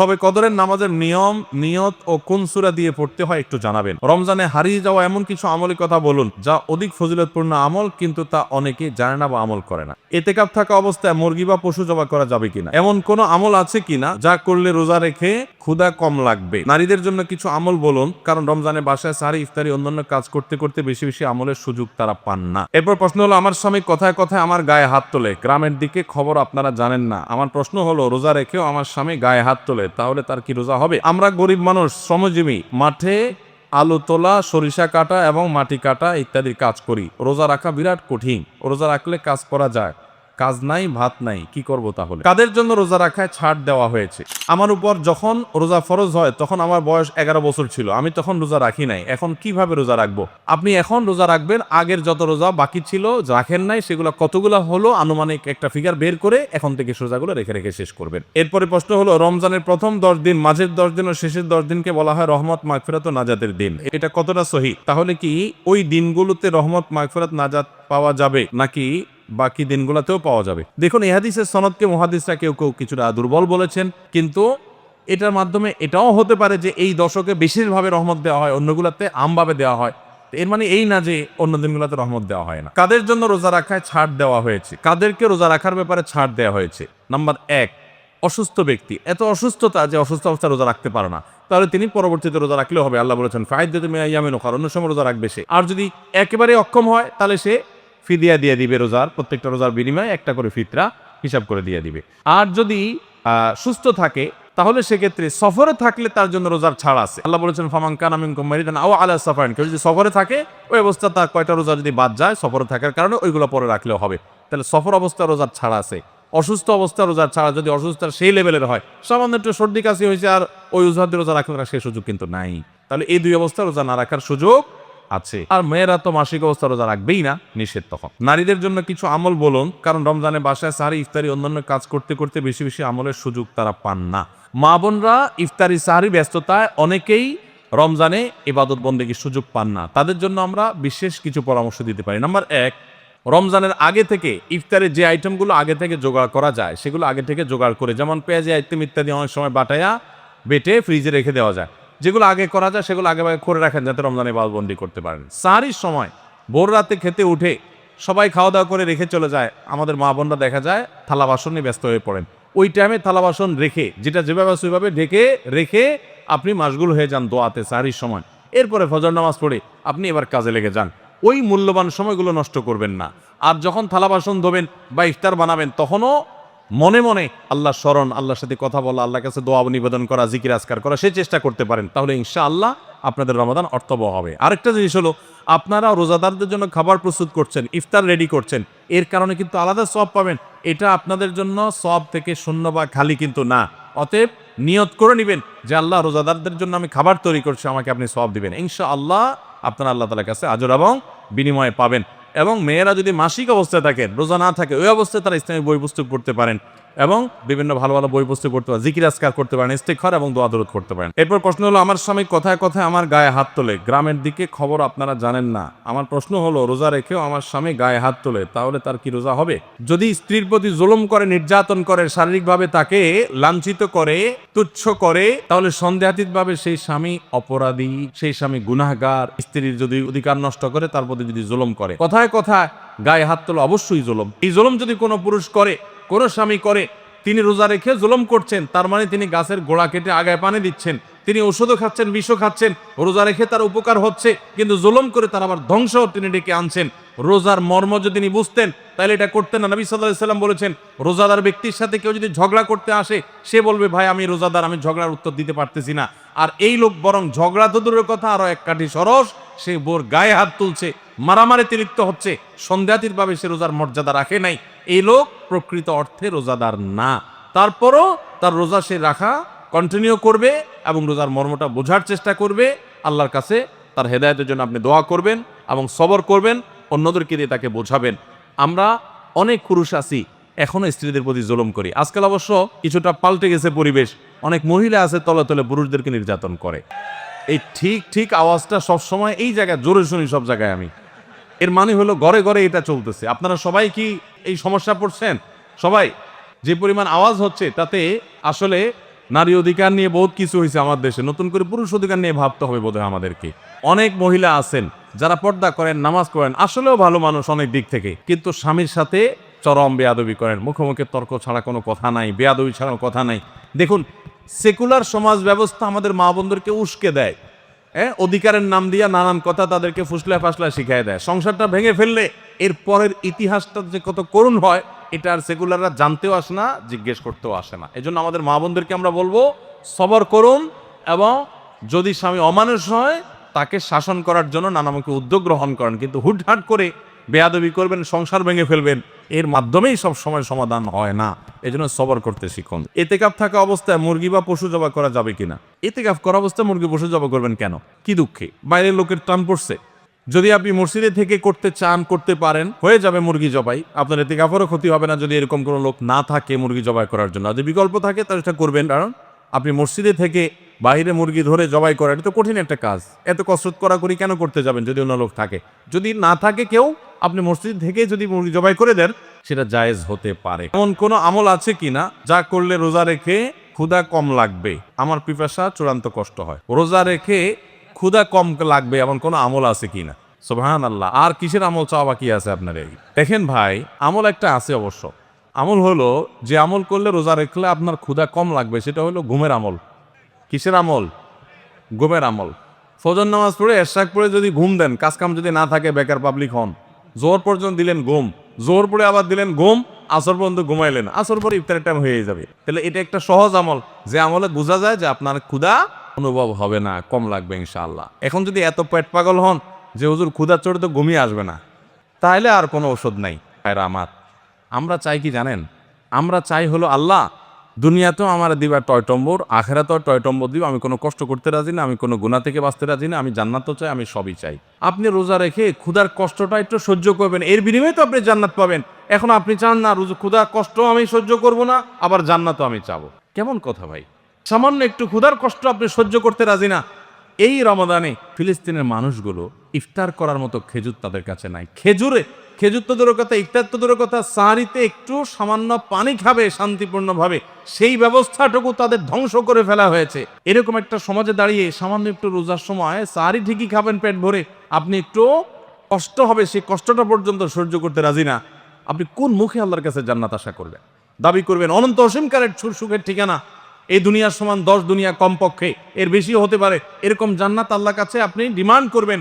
সবে কদরের নামাজের নিয়ম, নিয়ত ও কোন সুরা দিয়ে পড়তে হয় একটু জানাবেন। রমজানে হারিয়ে যাওয়া এমন কিছু আমলের কথা বলুন, যা অধিক ফজিলতপূর্ণ আমল কিন্তু তা অনেকে জানে না বা আমল করে না। এতেকাপ থাকা অবস্থায় মুরগি বা পশু জবা করা যাবে কিনা? এমন কোন আমল আছে কিনা যা করলে রোজা রেখে ক্ষুধা কম লাগবে? নারীদের জন্য কিছু আমল বলুন, কারণ রমজানে বাসায় সারি ইফতারি, অন্যান্য কাজ করতে করতে বেশি বেশি আমলের সুযোগ তারা পান না। এরপর প্রশ্ন হলো, আমার স্বামী কথায় কথায় আমার গায়ে হাত তোলে, গ্রামের দিকে খবর আপনারা জানেন না। আমার প্রশ্ন হলো, রোজা রেখেও আমার স্বামী গায়ে হাত তোলে? তাহলে তার কি রোজা হবে? আমরা গরিব মানুষ, শ্রমজীবী। মাঠে আলু তোলা, সরিষা কাটা এবং মাটি কাটা ইত্যাদির কাজ করি। রোজা রাখা বিরাট কঠিন। রোজা রাখলে কাজ করা যায়। কাজ নাই, ভাত নাই, কি করব তাহলে? কাদের জন্য রোজা রাখায় ছাড় দেওয়া হয়েছে? আমার উপর যখন রোজা ফরজ হয়, তখন আমার বয়স এগারো বছর ছিল। আমি তখন রোজা রাখি নাই। এখন কীভাবে রোজা রাখব? আপনি এখন রোজা রাখবেন, আগের যত রোজা বাকি ছিল, রাখেন নাই, সেগুলো কতগুলো হলো, আনুমানিক একটা ফিগার বের করে এখন থেকে সোজাগুলো রেখে রেখে শেষ করবেন। এরপরে প্রশ্ন হলো, রমজানের প্রথম দশ দিন, মাঝের দশ দিন ও শেষের দশ দিনকে বলা হয় রহমত, মাগফিরাত ও নাজাতের দিন। এটা কতটা সহি? তাহলে কি ওই দিনগুলোতে রহমত, মাগফিরাত, নাজাত পাওয়া যাবে? নাকি বাকি দিনগুলোতেও পাওয়া যাবে। দেখুন, এই হাদিসের সনদকে মহাদিসরা কেউ কেউ কিছুটা দুর্বল বলেছেন, কিন্তু এটার মাধ্যমে এটাও হতে পারে যে এই দশকে বিশেষভাবে রহমত দেওয়া হয়, অন্যগুলোতে আমভাবে দেওয়া হয়। এর মানে এই না যে অন্য দিনগুলোতে রহমত দেওয়া হয় না। কাদের জন্য রোজা রাখায় ছাড় দেওয়া হয়েছে? কাদেরকে রোজা রাখার ব্যাপারে ছাড় দেওয়া হয়েছে? নাম্বার এক, অসুস্থ ব্যক্তি। এত অসুস্থতা যে অসুস্থ অবস্থায় রোজা রাখতে পারে না। তাহলে তিনি পরবর্তীতে রোজা রাখলেও হবে। আল্লাহ বলেছেন ফায়দে তুমি ইয়ামিন ওখার অন্য সময় রোজা রাখবে সে। আর যদি একেবারে অক্ষম হয়, তাহলে সে ফিদিয়া দিয়ে দিবে রোজার, প্রত্যেকটা রোজার বিনিময়ে একটা করে ফিতরা হিসাব করে দিয়ে দিবে। আর যদি সুস্থ থাকে, তাহলে সেক্ষেত্রে সফরে থাকলে তার জন্য রোজার ছাড় আছে। আল্লাহ বলেছেন, ফামান কান আমিন কুমারিদান আও আলা সাফারিন। কেউ যদি সফরে থাকে, ওই অবস্থা তার কয়টা রোজা যদি বাদ যায়, সফরে থাকার কারণে ওইগুলো পরে রাখলেও হবে। তাহলে সফর অবস্থা রোজার ছাড় আছে। অসুস্থ অবস্থা রোজার ছাড়া যদি অসুস্থতার সেই লেভেলের হয়, সামান্য একটু সর্দি কাশি হয়েছে আর ওই উজাহাদি রোজা রাখলে সেই সুযোগ কিন্তু নাই। তাহলে এই দুই অবস্থা রোজা না রাখার সুযোগ আছে। আর মেয়েরা তো মাসিক অবস্থা রোজা রাখবেই না, নিষেধ তখন। নারীদের জন্য কিছু আমল বলুন, কারণ রমজানে বাসায় সারি ইফতারি, অন্যান্য কাজ করতে করতে বেশি বেশি আমলের সুযোগ তারা পান না। মা বোনরা ইফতারি, সাহারি, ব্যস্ততায় অনেকেই রমজানে ইবাদত বন্দেগীর সুযোগ পান না। তাদের জন্য আমরা বিশেষ কিছু পরামর্শ দিতে পারি। নাম্বার এক, রমজানের আগে থেকে ইফতারের যে আইটেমগুলো আগে থেকে জোগাড় করা যায়, সেগুলো আগে থেকে জোগাড় করে, যেমন পেঁয়াজি, আইটেম ইত্যাদি অনেক সময় বাটায়া বেটে ফ্রিজে রেখে দেওয়া যায়। যেগুলো আগে করা যায়, সেগুলো আগে করে রাখেন যাতে রমজানে বালবন্দি করতে পারেন। সাহারির সময় ভোর রাতে খেতে উঠে সবাই খাওয়া দাওয়া করে রেখে চলে যায়। আমাদের মা বোনরা দেখা যায় থালা বাসন নিয়ে ব্যস্ত হয়ে পড়েন। ওই টাইমে থালা বাসন রেখে, যেটা যেভাবে সেভাবে ঢেকে রেখে আপনি মাসগুল হয়ে যান দোয়াতে সাহারির সময়। এরপরে ফজর নামাজ পড়ে আপনি এবার কাজে লেগে যান। ওই মূল্যবান সময়গুলো নষ্ট করবেন না। আর যখন থালা বাসন ধোবেন বা ইফতার বানাবেন, তখনও মনে মনে আল্লাহ স্মরণ, আল্লাহর সাথে কথা বলা, আল্লাহর কাছে দোয়া নিবেদন করা, জিকির আজকার করা সে চেষ্টা করতে পারেন। তাহলে ইনশা আল্লাহ আপনাদের রমাদান অর্থবহ হবে। আরেকটা জিনিস হলো, আপনারা রোজাদারদের জন্য খাবার প্রস্তুত করছেন, ইফতার রেডি করছেন, এর কারণে কিন্তু আলাদা সব পাবেন। এটা আপনাদের জন্য সব থেকে শূন্য বা খালি কিন্তু না। অতএব নিয়ত করে নেবেন যে আল্লাহ রোজাদারদের জন্য আমি খাবার তৈরি করছি, আমাকে আপনি সব দিবেন। ইনশা আল্লাহ আপনারা আল্লাহ তালার কাছে আজর এবং বিনিময়ে পাবেন। এবং মেয়েরা যদি মাসিক অবস্থায় থাকেন, রোজা না থাকে, ওই অবস্থায় তারা ইসলামী বই পুস্তক পড়তে পারেন। এবং বিভিন্ন ভালো ভালো বই পুস্তক পড়তে পারেন, জিকির আজকার করতে পারেন ইস্তেখার এবং দোয়া দরদ করতে পারেন। এরপর প্রশ্ন হলো, আমার স্বামী কথায় কথায় আমার গায়ে হাত তোলে, গ্রামের দিকে খবর আপনারা জানেন না। আমার প্রশ্ন হলো, রোজা রেখেও আমার স্বামী গায়ে হাত তোলে, তাহলে তার কি রোজা হবে? যদি স্ত্রীর প্রতি জুলুম করে, নির্যাতন করে, শারীরিকভাবে তাকে লাঞ্ছিত করে, তুচ্ছ করে, তাহলে সন্দেহাতীতভাবে সেই স্বামী অপরাধী, সেই স্বামী গুনাহগার, স্ত্রীর যদি অধিকার নষ্ট করে, তার প্রতি যদি জুলুম করে। কথায় কথায় গায়ে হাত তোলা অবশ্যই জুলুম। এই জুলুম যদি কোনো পুরুষ করে কোনো স্বামী করে, তিনি রোজা রেখে জুলম করছেন, তার মানে তিনি গাছের গোড়া কেটে আগায় পানি দিচ্ছেন। তিনি ওষুধও খাচ্ছেন, বিষও খাচ্ছেন, রোজা রেখে তার উপকার হচ্ছে, কিন্তু জুলুম করে তার আবার ধ্বংস তিনি ডেকে আনছেন। রোজার মর্ম যদি তিনি বুঝতেন, তাহলে এটা করতেন না। নবী সাল্লাহ সাল্লাম বলেছেন, রোজাদার ব্যক্তির সাথে কেউ যদি ঝগড়া করতে আসে, সে বলবে, ভাই, আমি রোজাদার, আমি ঝগড়ার উত্তর দিতে পারতেছি না। আর এই লোক বরং ঝগড়া তো দূরের কথা আরও এক কাঠি সরস, সে বোর গায়ে হাত তুলছে মারামারিতে লিপ্ত হচ্ছে সন্দেহাতীতভাবে সে রোজার মর্যাদা রাখে নাই। এই লোক প্রকৃত অর্থে রোজাদার না। তারপরও তার রোজা সে রাখা কন্টিনিউ করবে এবং রোজার মর্মটা বোঝার চেষ্টা করবে, আল্লাহর কাছে তার হেদায়তের জন্য আপনি দোয়া করবেন এবং সবর করবেন, অন্যদেরকে দিয়ে তাকে বোঝাবেন। আমরা অনেক পুরুষ আছি, এখনও স্ত্রীদের প্রতি জুলুম করি। আজকাল অবশ্য কিছুটা পাল্টে গেছে পরিবেশ। অনেক মহিলা আছে, তলে তলে পুরুষদেরকে নির্যাতন করে। এই ঠিক ঠিক আওয়াজটা সবসময় এই জায়গায় জোরে শুনি সব জায়গায় আমি। এর মানে হলো ঘরে ঘরে এটা চলতেছে। আপনারা সবাই কি এই সমস্যা পড়ছেন? সবাই, যে পরিমাণ আওয়াজ হচ্ছে তাতে আসলে নারী অধিকার নিয়ে বহুত কিছু হয়েছে আমার দেশে। নতুন করে পুরুষ অধিকার নিয়ে ভাবতে হবে বোধহয় আমাদেরকে। অনেক মহিলা আছেন, যারা পর্দা করেন, নামাজ করেন আসলেও ভালো মানুষ অনেক দিক থেকে। কিন্তু স্বামীর সাথে চরম বেয়াদবি করেন। মুখোমুখি তর্ক ছাড়া কোনো কথা নাই, বেয়াদবি ছাড়া কথা নাই। দেখুন, সেকুলার সমাজ ব্যবস্থা আমাদের মা বোনদেরকে উস্কে দেয়। হ্যাঁ অধিকারের নাম দিয়া নানান কথা তাদেরকে ফুসলা ফাসলা শিখাই দেয়। সংসারটা ভেঙে ফেললে এর পরের ইতিহাসটা যে কত করুণ হয় এটা আর সেকুলাররা জানতেও আসে না, জিজ্ঞেস করতেও আসে না। এই জন্য আমাদের মা বোনদেরকে আমরা বলব, সবর করুন এবং যদি স্বামী অমানুষ হয়, তাকে শাসন করার জন্য নানামুখী উদ্যোগ গ্রহণ করেন। কিন্তু হুটহাট করে বেয়াদবি করবেন, সংসার ভেঙে ফেলবেন, এর মাধ্যমেই সব সময় সমাধান হয় না। এই জন্য সবর করতে শিখুন। এতেকাপ থাকা অবস্থায় মুরগি বা পশু জবা করা যাবে কিনা? এতেকাপ করা অবস্থায় মুরগি পশু জবা করবেন কেন? কি দুঃখে? বাইরের লোকের টান পড়ছে। যদি আপনি মসজিদে থেকে করতে চান, করতে পারেন, হয়ে যাবে মুরগি জবাই। আপনার এতে কাপড়ও ক্ষতি হবে না যদি এরকম কোনো লোক না থাকে মুরগি জবাই করার জন্য। যদি বিকল্প থাকে, তাহলে সেটা করবেন, কারণ আপনি মসজিদে থেকে বাইরে মুরগি ধরে জবাই করা এটা তো কঠিন একটা কাজ। এত কসরত করা করি কেন করতে যাবেন যদি অন্য লোক থাকে? যদি না থাকে কেউ, আপনি মসজিদ থেকে যদি মুরগি জবাই করে দেন, সেটা জায়েজ হতে পারে। এমন কোনো আমল আছে কিনা যা করলে রোজা রেখে ক্ষুধা কম লাগবে? আমার পিপাসা চূড়ান্ত কষ্ট হয়। রোজা রেখে ক্ষুধা কম লাগবে এমন কোনো আমল আছে কিনা সোহান আল্লাহ আর কিসের আমল চাওয়া বাকি আছে আপনার এই? দেখেন ভাই, আমল একটা আছে অবশ্য। আমল হলো যে আমল করলে রোজা রাখলে আপনার ক্ষুধা কম লাগবে, সেটা হলো ঘুমের আমল। কিসের আমল? ঘুমের আমল। ফজর নামাজ পড়ে এরশাক পড়ে যদি ঘুম দেন কাজ কাম যদি না থাকে, বেকার পাবলিক হন জোর পর্যন্ত দিলেন ঘুম জোর পরে আবার দিলেন ঘুম, আসর পর্যন্ত ঘুমাইলেন, আসর পরে ইফতারের টাইম হয়ে যাবে। তাহলে এটা একটা সহজ আমল। যে আমলে বোঝা যায় যে আপনার ক্ষুধা অনুভব হবে না, কম লাগবে ইনশাআল্লাহ। এখন যদি এত পেট পাগল হন যে হুজুর ক্ষুধা চড়ে তো ঘুমিয়ে আসবে না, তাহলে আর কোনো ওষুধ নাই। ভাইরা আমার, আমরা চাই কি জানেন? আমরা চাই হলো আল্লাহ, দুনিয়াতেও আমার দিবা টয়টম্বর আখেরাতেও টয়টম্বর দিব, আমি কোনো কষ্ট করতে রাজি না, আমি কোনো গুণা থেকে বাঁচতে রাজি না, আমি জান্নাতও চাই, আমি সবই চাই। আপনি রোজা রেখে ক্ষুধার কষ্টটা একটু সহ্য করবেন, এর বিনিময়ে তো আপনি জান্নাত পাবেন। এখন আপনি চান না, রোজ ক্ষুধার কষ্ট আমি সহ্য করব না, আবার জান্নাতও আমি চাবো। কেমন কথা ভাই? সামান্য একটু ক্ষুধার কষ্ট আপনি সহ্য করতে রাজি না। এই রমাদানে ফিলিস্তিনের মানুষগুলো ইফতার করার মতো খেজুর তাদের কাছে নাই। খেজুরে, খেজুর তো দূরের কথা, ইফতার তো দূরের কথা, সাহারিতে একটু সামান্য পানি খাবে শান্তিপূর্ণভাবে। সেই ব্যবস্থাটুকু তাদের ধ্বংস করে ফেলা হয়েছে। এরকম একটা সমাজে দাঁড়িয়ে সামান্য একটু রোজার সময় সাহারি ঠিকই খাবেন পেট ভরে, আপনি একটু কষ্ট হবে, সেই কষ্টটা পর্যন্ত সহ্য করতে রাজি না। আপনি কোন মুখে আল্লাহর কাছে জান্নাত আশা করবেন? দাবি করবেন, অনন্ত অসীমকারের সুর সুখের ঠিকানা। এই দুনিয়ার সমান দশ দুনিয়া কমপক্ষে। এর বেশিও হতে পারে। এরকম জান্নাত আল্লাহর কাছে আপনি ডিমান্ড করবেন,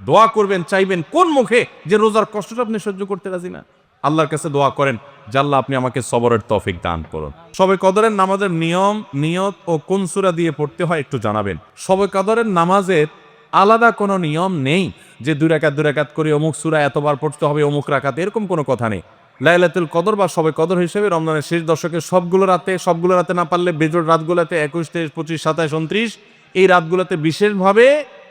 দোয়া করবেন, চাইবেন কোন মুখে যে রোজার কষ্টটা আপনি সহ্য করতে রাজি না। আল্লাহর কাছে দোয়া করেন, জাল্লাহ আপনি আমাকে সবরের তফিক দান করুন। সবে কদরের নামাজের নিয়ম, নিয়ত ও কোন সুরা দিয়ে পড়তে হয় একটু জানাবেন। সবে কদরের নামাজের আলাদা কোনো নিয়ম নেই যে দুই রাকাত দুই রাকাত করে অমুক সূরা এতবার পড়তে হবে, অমুক রাকাত, এরকম কোনো কথা নেই। লাইলাতুল কদর বা সবে কদর হিসেবে রমজানের শেষ দশকে সবগুলো রাতে সবগুলো রাতে না পারলে বেজোর রাতগুলোতে একুশ, তেইশ, পঁচিশ, সাতাশ, উনত্রিশ, এই রাতগুলোতে বিশেষভাবে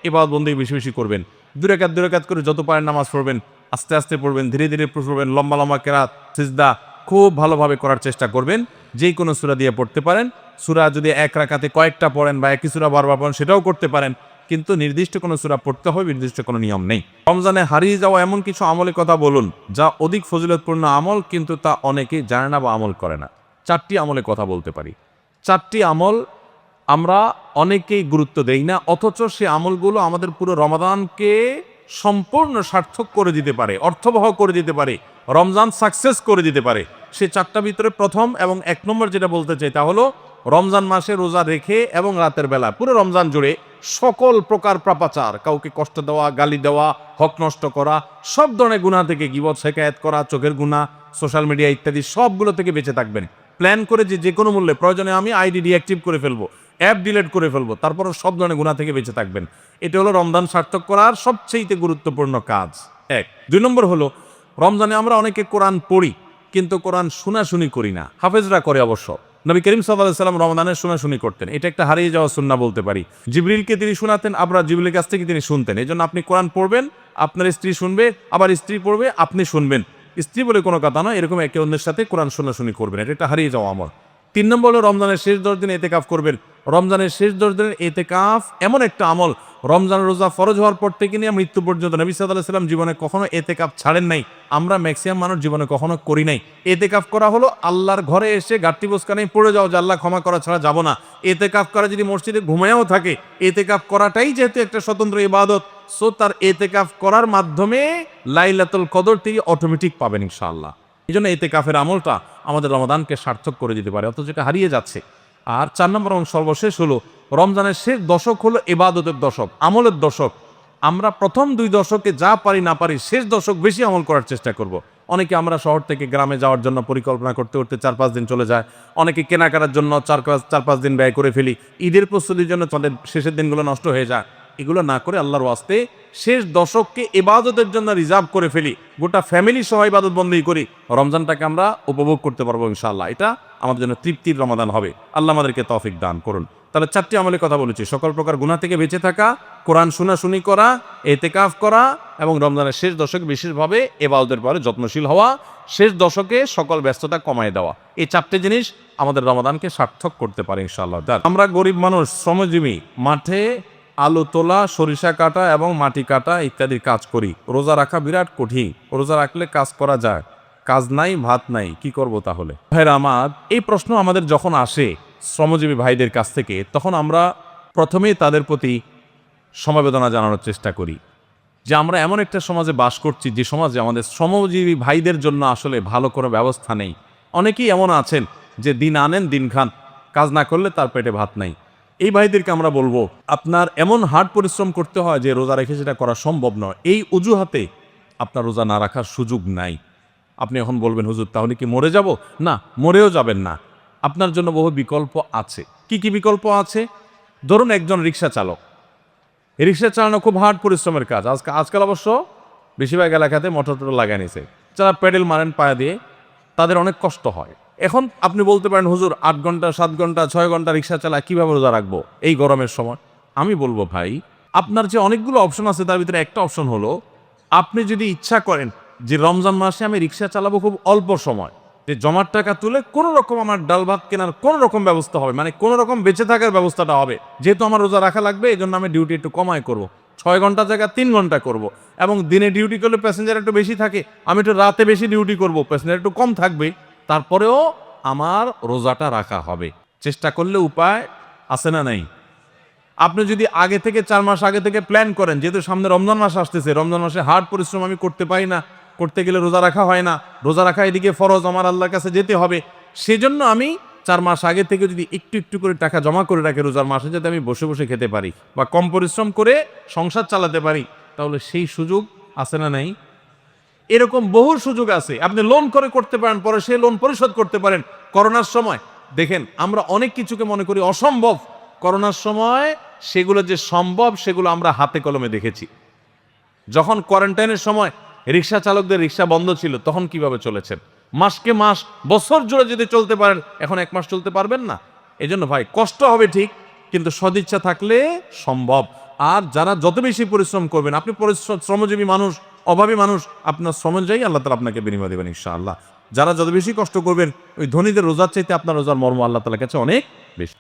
এবার বন্দি বেশি বেশি করবেন। দুরাকাত দুরাকাত করে যত পারেন নামাজ পড়বেন, আস্তে আস্তে পড়বেন, ধীরে ধীরে পড়বেন লম্বা লম্বা কেরাত, সিজদা খুব ভালোভাবে করার চেষ্টা করবেন। যেই কোনো সুরা দিয়ে পড়তে পারেন। সুরা যদি এক রাকাতে কয়েকটা পড়েন বা একই সুরা বারবার পড়েন, সেটাও করতে পারেন। কিন্তু নির্দিষ্ট কোনো সুরা পড়তে হবে, নির্দিষ্ট কোনো নিয়ম নেই। রমজানে হারিয়ে যাওয়া এমন কিছু আমলের কথা বলুন, যা অধিক ফজিলতপূর্ণ আমল কিন্তু তা অনেকেই জানে না বা আমল করে না। চারটি আমলে কথা বলতে পারি। চারটি আমল আমরা অনেকেই গুরুত্ব দেই না, অথচ সে আমলগুলো আমাদের পুরো রমাদানকে সম্পূর্ণ সার্থক করে দিতে পারে, অর্থবহ করে দিতে পারে, রমজান সাকসেস করে দিতে পারে। সে চারটা ভিতরে প্রথম এবং এক নম্বর যেটা বলতে চাই তা হলো, রমজান মাসে রোজা রেখে এবং রাতের বেলা, পুরো রমজান জুড়ে সকল প্রকার প্রাপাচার কাউকে কষ্ট দেওয়া, গালি দেওয়া, হক নষ্ট করা, সব ধরনের গুণা থেকে গিবত শেখায়ত করা, চোখের গুণা সোশ্যাল মিডিয়া ইত্যাদি সবগুলো থেকে বেঁচে থাকবেন। প্ল্যান করে যে যে কোনো মূল্যে, প্রয়োজনে আমি আইডি ডিঅ্যাক্টিভ করে ফেলব, অ্যাপ ডিলেট করে ফেলব, তারপরও সব ধরনের গুণা থেকে বেঁচে থাকবেন। এটা হলো রমজান সার্থক করার সবচেয়ে গুরুত্বপূর্ণ কাজ। এক। দুই নম্বর হলো, রমজানে আমরা অনেকে কোরআন পড়ি, কিন্তু কোরআন শোনাশুনি করি না। হাফেজরা করে অবশ্য। নবী করিম সাল্লাহ সাল্লাম রমদানের শোনাশুনি করতেন। এটা একটা হারিয়ে যাওয়া সুন্না বলতে পারি। জিবরিলকে তিনি শোনাতেন আবার জিবরিলের কাছ থেকে তিনি শুনতেন। এই জন্য আপনি কোরআন পড়বেন, আপনার স্ত্রী শুনবে, আবার স্ত্রী পড়বে, আপনি শুনবেন। স্ত্রী বলে কোনো কথা নয়, এরকম একে অন্যের সাথে কোরআন শোনাশুনি করবেন। এটা একটা হারিয়ে যাওয়া আমল। তিন নম্বর হলো রমজানের শেষ দশ দিন এতে কাফ করবেন। রমজানের শেষ দশ দিনের এতে কাফ এমন একটা আমল। রমজান রোজা ফরজ হওয়ার পর থেকে নিয়ে মৃত্যু পর্যন্ত নবী সাল্লাহ সাল্লাম জীবনে কখনো এতেকাফ ছাড়েন নাই। আমরা ম্যাক্সিমাম মানুষ জীবনে কখনো করি নাই। এতেকাফ করা হলো আল্লাহর ঘরে এসে গাট্টি বোসকা নেই পড়ে যাও যে আল্লাহ ক্ষমা করা ছাড়া যাব না। এতেকাফ করা যদি মসজিদে ঘুমায়ও থাকে, এতেকাফ করাটাই যেহেতু একটা স্বতন্ত্র ইবাদত সো তার এতেকাফ করার মাধ্যমে লাইলাতুল কদরটি অটোমেটিক পাবেন ইনশাআল্লাহ। এই জন্য এতে কাফের আমলটা আমাদের রমাদানকে সার্থক করে দিতে পারে, অথচ এটা হারিয়ে যাচ্ছে। আর চার নম্বর এবং সর্বশেষ হলো, রমজানের শেষ দশক হলো এবাদতের দশক, আমলের দশক। আমরা প্রথম দুই দশকে যা পারি না পারি, শেষ দশক বেশি আমল করার চেষ্টা করব। অনেকে আমরা শহর থেকে গ্রামে যাওয়ার জন্য পরিকল্পনা করতে করতে চার পাঁচ দিন চলে যায়। অনেকে কেনাকাটার জন্য চার পাঁচ চার পাঁচ দিন ব্যয় করে ফেলি। ঈদের প্রস্তুতির জন্য তাদের শেষের দিনগুলো নষ্ট হয়ে যায়। এগুলো না করে আল্লাহর ওয়াস্তে শেষ দশককে এবাদতের জন্য রিজার্ভ করে ফেলি। গোটা ফ্যামিলি সহ ইবাদত বন্দী করি। রমজানটাকে আমরা উপভোগ করতে পারব ইনশাআল্লাহ। এটা আমাদের জন্য তৃপ্তির রমাদান হবে। আল্লাহ আমাদেরকে তফিক দান করুন। তাহলে চারটি আমলের কথা বলেছি। সকল প্রকার গুণা থেকে বেঁচে থাকা, কোরআন শোনাশুনি করা, এতেকাফ করা এবং রমজানের শেষ দশকে বিশেষভাবে এবাদতের পরে যত্নশীল হওয়া, শেষ দশকে সকল ব্যস্ততা কমায় দেওয়া। এই চারটে জিনিস আমাদের রমাদানকে সার্থক করতে পারে ইনশাআল্লাহ। আমরা গরিব মানুষ, শ্রমজীবী, মাঠে আলু, তোলা, সরিষা কাটা এবং মাটি কাটা ইত্যাদি কাজ করি। রোজা রাখা বিরাট কঠিন। রোজা রাখলে কাজ করা যায়। কাজ নাই, ভাত নাই, কি করব তাহলে? ভাইরা আমার, এই প্রশ্ন আমাদের যখন আসে শ্রমজীবী ভাইদের কাছ থেকে, তখন আমরা প্রথমেই তাদের প্রতি সমবেদনা জানানোর চেষ্টা করি যে আমরা এমন একটা সমাজে বাস করছি যে সমাজে আমাদের শ্রমজীবী ভাইদের জন্য আসলে ভালো কোনো ব্যবস্থা নেই। অনেকেই এমন আছেন যে দিন আনেন, দিন খান। কাজ না করলে তার পেটে ভাত নাই। এই ভাইদেরকে আমরা বলব, আপনার এমন হার্ড পরিশ্রম করতে হয় যে রোজা রেখে সেটা করা সম্ভব নয়। এই অজুহাতে আপনার রোজা না রাখার সুযোগ নাই। আপনি এখন বলবেন, হুজুর, তাহলে কি মরে যাব? না, মরেও যাবেন না। আপনার জন্য বহু বিকল্প আছে। কি কি বিকল্প আছে? ধরুন একজন রিক্সা চালক। রিক্সা চালানো খুব হার্ড পরিশ্রমের কাজ। আজকাল আজকাল অবশ্য বেশিরভাগ এলাকাতে মোটর টোটর লাগাই নিছে। যারা প্যাডেল মারেন পায়া দিয়ে, তাদের অনেক কষ্ট হয়। এখন আপনি বলতে পারেন, হুজুর, আট ঘণ্টা, সাত ঘণ্টা, ছয় ঘণ্টা রিক্সা চালায় কীভাবে রোজা রাখব? এই গরমের সময় আমি বলব, ভাই, আপনার যে অনেকগুলো অপশন আছে, তার ভিতরে একটা অপশন হলো, আপনি যদি ইচ্ছা করেন যে রমজান মাসে আমি রিক্সা চালাবো খুব অল্প সময়, যে জমার টাকা তুলে কোনো রকম আমার ডাল ভাত কেনার কোনো রকম ব্যবস্থা হবে মানে কোনো রকম বেঁচে থাকার ব্যবস্থাটা হবে, যেহেতু আমার রোজা রাখা লাগবে এই জন্য আমি ডিউটি একটু কমায় করব, ছয় ঘণ্টা জায়গা তিন ঘণ্টা করব, এবং দিনে ডিউটি করলে প্যাসেঞ্জার একটু বেশি থাকে, আমি একটু রাতে বেশি ডিউটি করব প্যাসেঞ্জার একটু কম থাকবে তারপরেও আমার রোজাটা রাখা হবে। চেষ্টা করলে উপায় আছে না নাই? আপনি যদি আগে থেকে চার মাস আগে থেকে প্ল্যান করেন, যেহেতু সামনে রমজান মাস আসতেছে, রমজান মাসে হার্ড পরিশ্রম আমি করতে পারি না, করতে গেলে রোজা রাখা হয় না, রোজা রাখা এদিকে ফরজ, আমার আল্লাহর কাছে যেতে হবে, সেজন্য আমি চার মাস আগে থেকে যদি একটু একটু করে টাকা জমা করে রাখি রোজার মাসে, যাতে আমি বসে বসে খেতে পারি বা কম পরিশ্রম করে সংসার চালাতে পারি, তাহলে সেই সুযোগ আছে না নাই? এরকম বহু সুযোগ আছে। আপনি লোন করে করতে পারেন, পরে সেই লোন পরিশোধ করতে পারেন। করোনার সময়, দেখেন, আমরা অনেক কিছুকে মনে করি অসম্ভব। করোনার সময় সেগুলো যে সম্ভব, সেগুলো আমরা হাতে কলমে দেখেছি। যখন কোয়ারেন্টাইনের সময় রিক্সা চালকদের রিক্সা বন্ধ ছিল, তখন কীভাবে চলেছেন? মাসকে মাস, বছর জুড়ে যদি চলতে পারেন, এখন এক মাস চলতে পারবেন না। এই জন্য ভাই, কষ্ট হবে ঠিক, কিন্তু সদিচ্ছা থাকলে সম্ভব। আর যারা যত বেশি পরিশ্রম করবেন, আপনি পরিশ্রম শ্রমজীবী মানুষ অভাবী মানুষ, আপনার শ্রম অনুযায়ী আল্লাহ তালা আপনাকে বিনিময় দেবেন ইনশাআল্লাহ। যারা যত বেশি কষ্ট করবেন, ওই ধনীদের রোজার চাইতে আপনার রোজার মর্ম আল্লাহ তালার কাছে অনেক বেশি।